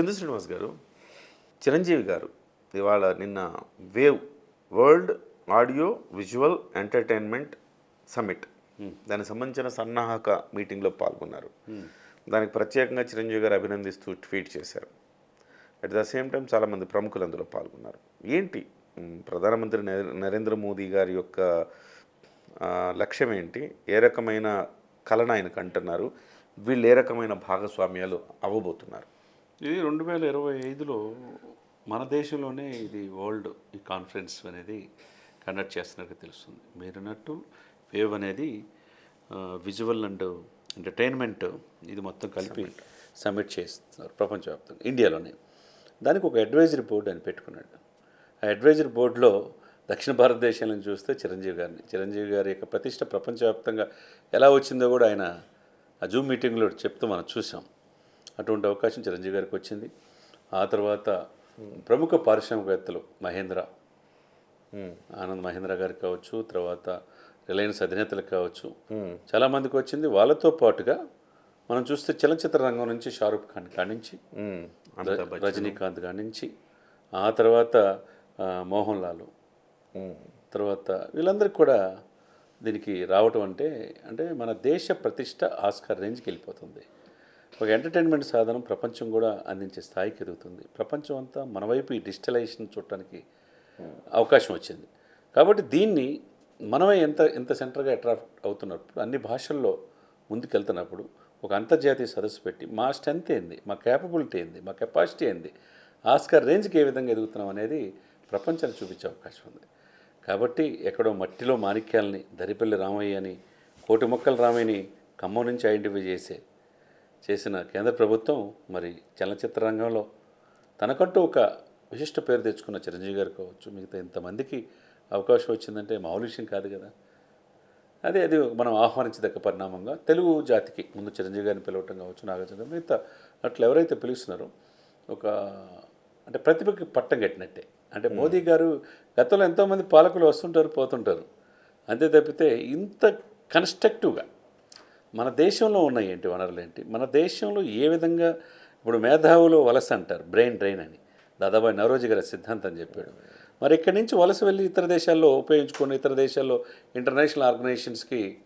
చంద్ర శ్రీనివాస్ గారు చిరంజీవి గారు ఇవాళ నిన్న wave world audio visual entertainment summit. దానికి సంబంధించిన సన్నాహక మీటింగ్లో పాల్గొన్నారు. దానికి ప్రత్యేకంగా చిరంజీవి గారు అభినందిస్తూ ట్వీట్ చేశారు. అట్ ద సేమ్ టైం చాలామంది ప్రముఖులు అందులో పాల్గొన్నారు. ఏంటి? ప్రధానమంత్రి నరే- నరేంద్ర మోదీ గారి యొక్క లక్ష్యం ఏంటి? ఏ రకమైన కళను ఆయనకు అంటున్నారు? వీళ్ళు ఏ రకమైన భాగస్వామ్యాలు అవ్వబోతున్నారు? ఇది రెండు వేల ఇరవై ఐదులో మన దేశంలోనే ఇది వరల్డ్ ఈ కాన్ఫరెన్స్ అనేది కండక్ట్ చేస్తున్నట్టు తెలుస్తుంది. మీరున్నట్టు వేవ్ అనేది విజువల్ అండ్ ఎంటర్టైన్మెంట్ ఇది మొత్తం కలిపి సబ్మిట్ చేస్తున్నారు ప్రపంచవ్యాప్తంగా ఇండియాలోనే. దానికి ఒక అడ్వైజరీ బోర్డు అని పెట్టుకున్నాడు. ఆ అడ్వైజరీ బోర్డులో దక్షిణ భారతదేశం నుంచి చూస్తే చిరంజీవి గారిని చిరంజీవి గారి యొక్క ప్రతిష్ట ప్రపంచవ్యాప్తంగా ఎలా వచ్చిందో కూడా ఆయన ఆ జూమ్ మీటింగ్లో చెప్తూ మనం చూసాం. అటువంటి అవకాశం చిరంజీవి గారికి వచ్చింది. ఆ తర్వాత ప్రముఖ పారిశ్రామికవేత్తలు మహేంద్ర ఆనంద్ మహేంద్ర గారికి కావచ్చు తర్వాత రిలయన్స్ అధినేతలకు కావచ్చు చాలామందికి వచ్చింది. వాళ్ళతో పాటుగా మనం చూస్తే చలనచిత్ర రంగం నుంచి షారూఖ్ ఖాన్ కానించి. రజనీకాంత్ కానించి ఆ తర్వాత మోహన్ లాల్ తర్వాత వీళ్ళందరికీ కూడా దీనికి రావటం అంటే అంటే మన దేశ ప్రతిష్ట ఆస్కార్ రేంజ్కి వెళ్ళిపోతుంది. ఒక ఎంటర్టైన్మెంట్ సాధనం ప్రపంచం కూడా అందించే స్థాయికి ఎదుగుతుంది. ప్రపంచం అంతా మన వైపు ఈ డిజిటలైజేషన్ చూడటానికి అవకాశం వచ్చింది. కాబట్టి దీన్ని మనమే ఎంత ఎంత సెంటర్గా అట్రాక్ట్ అవుతున్నప్పుడు అన్ని భాషల్లో ముందుకెళ్తున్నప్పుడు ఒక అంతర్జాతీయ సదస్సు పెట్టి మా స్ట్రెంత్ ఏంది మా క్యాపబిలిటీ ఏంది మా కెపాసిటీ ఏంది ఆస్కార్ రేంజ్కి ఏ విధంగా ఎదుగుతున్నాం అనేది ప్రపంచానికి చూపించే అవకాశం ఉంది. కాబట్టి ఎక్కడో మట్టిలో మాణిక్యాలని దరిపల్లి రామయ్య అని కోటి మొక్కల రామయ్యని ఖమ్మం నుంచి ఐడెంటిఫై చేసే చేసిన కేంద్ర ప్రభుత్వం మరి చలనచిత్ర రంగంలో తనకంటూ ఒక విశిష్ట పేరు తెచ్చుకున్న చిరంజీవి గారు కావచ్చు మిగతా ఇంతమందికి అవకాశం వచ్చిందంటే మామూలు విషయం కాదు కదా. అదే అది మనం ఆహ్వానించదగ్గ పరిణామంగా తెలుగు జాతికి ముందు చిరంజీవి గారిని పిలవటం కావచ్చు నాగార్జున మిగతా అట్లా ఎవరైతే పిలుస్తున్నారో ఒక అంటే ప్రతిభకి పట్టం కట్టినట్టే. అంటే మోదీ గారు గతంలో ఎంతోమంది పాలకులు వస్తుంటారు పోతుంటారు. అంతే తప్పితే ఇంత కన్స్ట్రక్టివ్గా మన దేశంలో ఉన్నాయి ఏంటి వనరులు ఏంటి? మన దేశంలో ఏ విధంగా ఇప్పుడు మేధావులు వలస అంటారు బ్రెయిన్ డ్రైన్ అని. దాదాబాయి నవరోజీ గారి సిద్ధాంతం చెప్పాడు. మరి ఇక్కడి నుంచి వలస వెళ్ళి ఇతర దేశాల్లో ఉపయోగించుకొని ఇతర దేశాల్లో ఇంటర్నేషనల్ ఆర్గనైజేషన్స్కి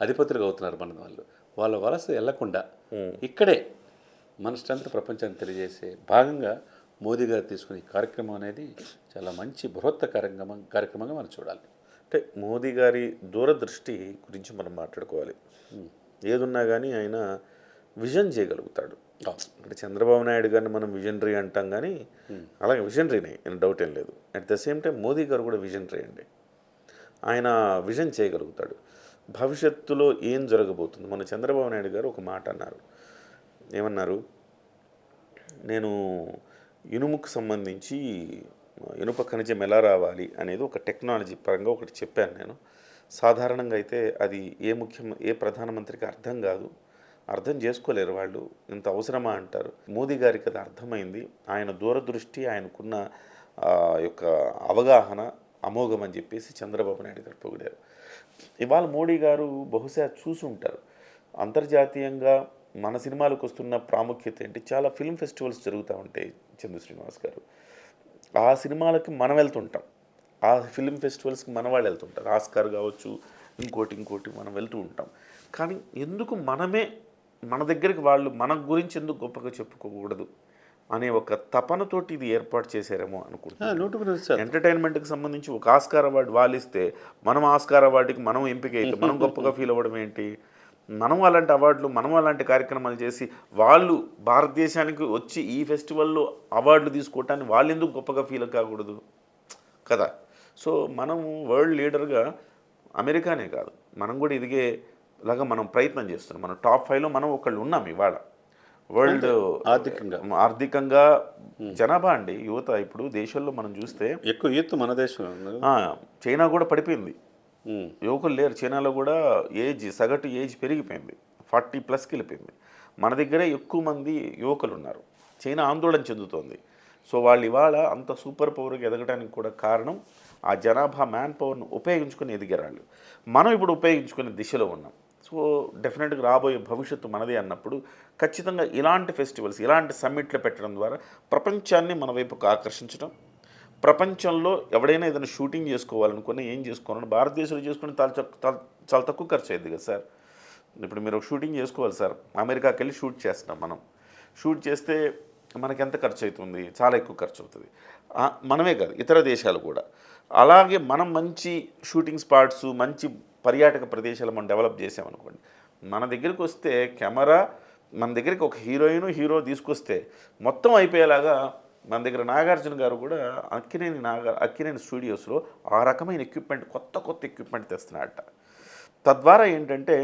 అధిపతులుగా అవుతున్నారు మన వాళ్ళు. వాళ్ళ వలస వెళ్ళకుండా ఇక్కడే మన స్ట్రెంత్ ప్రపంచానికి తెలియజేసే భాగంగా మోదీ గారు తీసుకునే కార్యక్రమం అనేది చాలా మంచి బృహత్త కార్యక్రమం కార్యక్రమంగా మనం చూడాలి. అంటే మోదీ గారి దూరదృష్టి గురించి మనం మాట్లాడుకోవాలి. ఏదున్నా కానీ ఆయన విజన్ చేయగలుగుతాడు. అంటే చంద్రబాబు నాయుడు గారిని మనం విజనరీ అంటాం కానీ అలాగే విజనరీనే డౌట్ ఏం లేదు. At the same time Modi గారు కూడా విజనరీ అండి. ఆయన విజన్ చేయగలుగుతాడు. భవిష్యత్తులో ఏం జరగబోతుంది? మన చంద్రబాబు నాయుడు గారు ఒక మాట అన్నారు. ఏమన్నారు? నేను ఇనుముకు సంబంధించి ఇనుప ఖనిజం ఎలా రావాలి అనేది ఒక టెక్నాలజీ పరంగా ఒకటి చెప్పాను నేను. సాధారణంగా అయితే అది ఏ ముఖ్యం ఏ ప్రధానమంత్రికి అర్థం కాదు. అర్థం చేసుకోలేరు వాళ్ళు. ఇంత అవసరమా అంటారు. మోదీ గారికి అది అర్థమైంది. ఆయన దూరదృష్టి ఆయనకున్న యొక్క అవగాహన అమోఘం అని చెప్పేసి చంద్రబాబు నాయుడు గారు పొగిడారు. ఇవాళ మోడీ గారు బహుశా చూసి ఉంటారు అంతర్జాతీయంగా మన సినిమాలకు వస్తున్న ప్రాముఖ్యత ఏంటి? చాలా ఫిల్మ్ ఫెస్టివల్స్ జరుగుతూ ఉంటాయి చంద్ర శ్రీనివాస్ గారు. ఆ సినిమాలకి మనం వెళ్తుంటాం. ఆ ఫిల్మ్ ఫెస్టివల్స్కి మన వాళ్ళు వెళ్తుంటారు. ఆస్కార్ కావచ్చు ఇంకోటి ఇంకోటి మనం వెళ్తూ ఉంటాం. కానీ ఎందుకు మనమే మన దగ్గరికి వాళ్ళు మన గురించి ఎందుకు గొప్పగా చెప్పుకోకూడదు అనే ఒక తపనతోటి ఇది ఏర్పాటు చేశారేమో అనుకుంటున్నాను. ఎంటర్టైన్మెంట్కి సంబంధించి ఒక ఆస్కార్ అవార్డు వాళ్ళు ఇస్తే మనం ఆస్కార్ అవార్డుకి మనం ఎంపిక అయితే మనం గొప్పగా ఫీల్ అవ్వడం ఏంటి? మనం అలాంటి అవార్డులు మనం అలాంటి కార్యక్రమాలు చేసి వాళ్ళు భారతదేశానికి వచ్చి ఈ ఫెస్టివల్లో అవార్డులు తీసుకోవటాన్ని వాళ్ళు ఎందుకు గొప్పగా ఫీల్ కాకూడదు? కదా? సో మనం వరల్డ్ లీడర్గా అమెరికానే కాదు. మనం కూడా ఇదిగే లాగా మనం ప్రయత్నం చేస్తున్నాం. మనం టాప్ ఫైవ్లో మనం ఒకళ్ళు ఉన్నాం ఇవాళ. వరల్డ్ ఆర్థికంగా. ఆర్థికంగా జనాభా అండి. యువత ఇప్పుడు దేశంలో మనం చూస్తే ఎక్కువ యూత్ మన ఆ, చైనా కూడా పడిపోయింది. యువకులు లేరు. చైనాలో కూడా ఏజ్ సగటు ఏజ్ పెరిగిపోయింది. ఫార్టీ ప్లస్కి వెళ్ళిపోయింది. మన దగ్గరే ఎక్కువ మంది యువకులు ఉన్నారు. చైనా ఆందోళన చెందుతోంది. సో వాళ్ళు ఇవాళ అంత సూపర్ పవర్కి ఎదగడానికి కూడా కారణం ఆ జనాభా మ్యాన్ పవర్ను ఉపయోగించుకొని ఎదిగేరాళ్ళు. మనం ఇప్పుడు ఉపయోగించుకునే దిశలో ఉన్నాం. సో డెఫినెట్గా రాబోయే భవిష్యత్తు మనదే అన్నప్పుడు ఖచ్చితంగా ఇలాంటి ఫెస్టివల్స్ ఇలాంటి సమ్మిట్లు పెట్టడం ద్వారా ప్రపంచాన్ని మన వైపుకు ఆకర్షించడం ప్రపంచంలో ఎవడైనా ఏదైనా షూటింగ్ చేసుకోవాలనుకున్నా ఏం చేసుకోవాలని భారతదేశంలో చేసుకుని చాలా చాలా- తక్కువ ఖర్చు అయింది కదా సార్? ఇప్పుడు మీరు ఒక షూటింగ్ చేసుకోవాలి సార్. అమెరికాకి వెళ్ళి షూట్ చేస్తున్నాం మనం. షూట్ చేస్తే మనకి ఎంత ఖర్చు అవుతుంది? చాలా ఎక్కువ ఖర్చు అవుతుంది. మనమే కాదు ఇతర దేశాలు కూడా. అలాగే మనం మంచి షూటింగ్ స్పాట్స్ మంచి పర్యాటక ప్రదేశాలు మనం డెవలప్ చేసామనుకోండి మన దగ్గరికి వస్తే కెమెరా మన దగ్గరికి ఒక హీరోయిన్ హీరో తీసుకొస్తే మొత్తం అయిపోయేలాగా మన దగ్గర నాగార్జున గారు కూడా అక్కినేని నాగా అక్కినేని స్టూడియోస్లో ఆ రకమైన ఎక్విప్మెంట్ కొత్త కొత్త ఎక్విప్మెంట్ తెస్తున్నాడట తద్వారా ఏంటంటే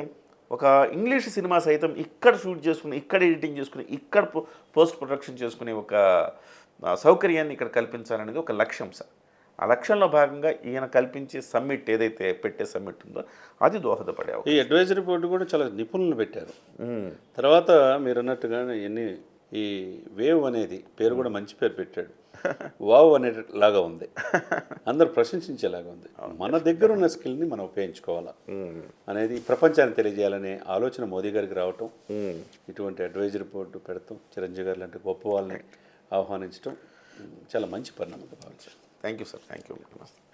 ఒక ఇంగ్లీష్ సినిమా సైతం ఇక్కడ షూట్ చేసుకుని ఇక్కడ ఎడిటింగ్ చేసుకుని ఇక్కడ పోస్ట్ ప్రొడక్షన్ చేసుకునే ఒక సౌకర్యాన్ని ఇక్కడ కల్పించాలనేది ఒక లక్ష్యం సార్ ఆ లక్ష్యంలో భాగంగా ఈయన కల్పించే సమ్మిట్ ఏదైతే పెట్టే సమ్మిట్ ఉందో అది దోహదపడే. ఈ అడ్వైజరీ బోర్డు కూడా చాలా నిపుణులు పెట్టారు. తర్వాత మీరు అన్నట్టుగా ఎన్ని ఈ వేవ్ అనేది పేరు కూడా మంచి పేరు పెట్టాడు. వావ్ అనే లాగా ఉంది. అందరు ప్రశంసించేలాగా ఉంది. మన దగ్గర ఉన్న స్కిల్ని మనం ఉపయోగించుకోవాలా. అనేది ప్రపంచానికి తెలియజేయాలనే ఆలోచన మోదీ గారికి రావటం. ఇటువంటి అడ్వైజరీ బోర్డు పెడతాం చిరంజీవి గారు లాంటి గొప్ప వాళ్ళని ఆహ్వానించడం చాలా మంచి పరిణామంగా భావించాను thank you sir. Thank you